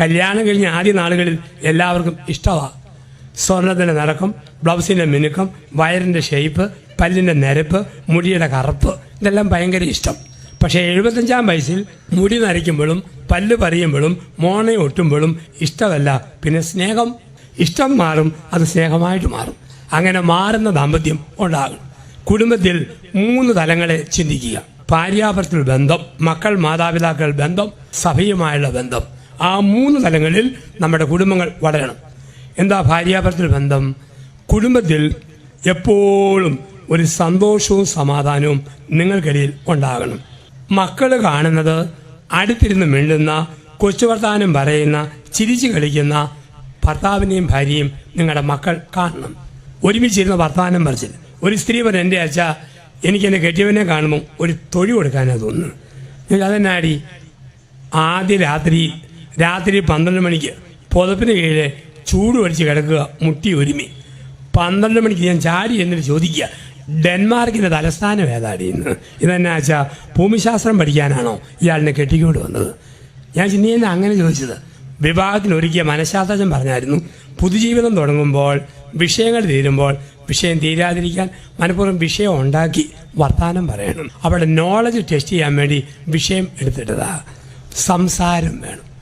കല്യാണം കഴിഞ്ഞ ആദ്യ നാളുകളിൽ എല്ലാവർക്കും ഇഷ്ടമാണ് സ്വർണത്തിന്റെ നിറക്കം ബ്ലൗസിന്റെ മിനുക്കം വയറിന്റെ ഷേപ്പ് പല്ലിന്റെ നിരപ്പ് മുടിയുടെ കറുപ്പ് ഇതെല്ലാം ഭയങ്കര ഇഷ്ടം. പക്ഷേ എഴുപത്തഞ്ചാം വയസ്സിൽ മുടി നരയ്ക്കുമ്പോഴും പല്ല് പറിയുമ്പോഴും മോണ ഒട്ടുമ്പോഴും ഇഷ്ടമല്ല. പിന്നെ സ്നേഹം. ഇഷ്ടം മാറും അത് സ്നേഹമായിട്ട് മാറും. അങ്ങനെ മാറുന്ന ദാമ്പത്യം ഉണ്ടാകും. കുടുംബത്തിൽ മൂന്ന് തലങ്ങളെ ചിന്തിക്കുക. ഭാര്യാഭർത്തൃ ബന്ധം മക്കൾ മാതാപിതാക്കൾ ബന്ധം സഭയുമായുള്ള ബന്ധം. ആ മൂന്ന് തലങ്ങളിൽ നമ്മുടെ കുടുംബങ്ങൾ വളരണം. എന്താ ഭാര്യാഭർത്തൃ ബന്ധം? കുടുംബത്തിൽ എപ്പോഴും ഒരു സന്തോഷവും സമാധാനവും നിങ്ങൾക്കിടയിൽ ഉണ്ടാകണം. മക്കൾ കാണുന്നത് അടുത്തിരുന്ന് മിണ്ടുന്ന കൊച്ചുവർത്താനം പറയുന്ന ചിരിച്ചു കളിക്കുന്ന ഭർത്താവിനെയും ഭാര്യയും നിങ്ങളുടെ മക്കൾ കാണണം. ഒരുമിച്ചിരുന്ന വർത്താനം പറിച്ചിൽ. ഒരു സ്ത്രീ പറഞ്ഞ എന്റെ അച്ഛ എനിക്ക് എന്റെ കെട്ടിയവനെ കാണുമ്പോൾ ഒരു തൊഴി കൊടുക്കാനാണ് തോന്നുന്നു. അതെന്നാടി? ആദ്യ രാത്രി രാത്രി പന്ത്രണ്ട് മണിക്ക് പുതപ്പിന് കീഴെ ചൂട് വലിച്ച് കിടക്കുക മുട്ടി ഒരുമി. പന്ത്രണ്ട് മണിക്ക് ഞാൻ ചാരി എന്നിട്ട് ചോദിക്കുക ഡെൻമാർക്കിന്റെ തലസ്ഥാനം ഏതാടി ഇന്ന് ഇതെന്നാ വെച്ചാൽ ഭൂമിശാസ്ത്രം പഠിക്കാനാണോ ഇയാളിനെ കെട്ടിക്കൊണ്ട് വന്നത്? ഞാൻ ചിന്നീനെ അങ്ങനെ ചോദിച്ചത്. വിവാഹത്തിന് ഒരുക്കിയ മനഃശാസ്ത്രജ്ഞൻ പറഞ്ഞായിരുന്നു പുതുജീവിതം തുടങ്ങുമ്പോൾ വിഷയങ്ങൾ തീരുമ്പോൾ വിഷയം തീരാതിരിക്കാൻ മനഃപൂർവം വിഷയം ഉണ്ടാക്കി വർത്തമാനം പറയണം. അവിടെ നോളജ് ടെസ്റ്റ് ചെയ്യാൻ വേണ്ടി വിഷയം എടുത്തിട്ടതാ. സംസാരം വേണം.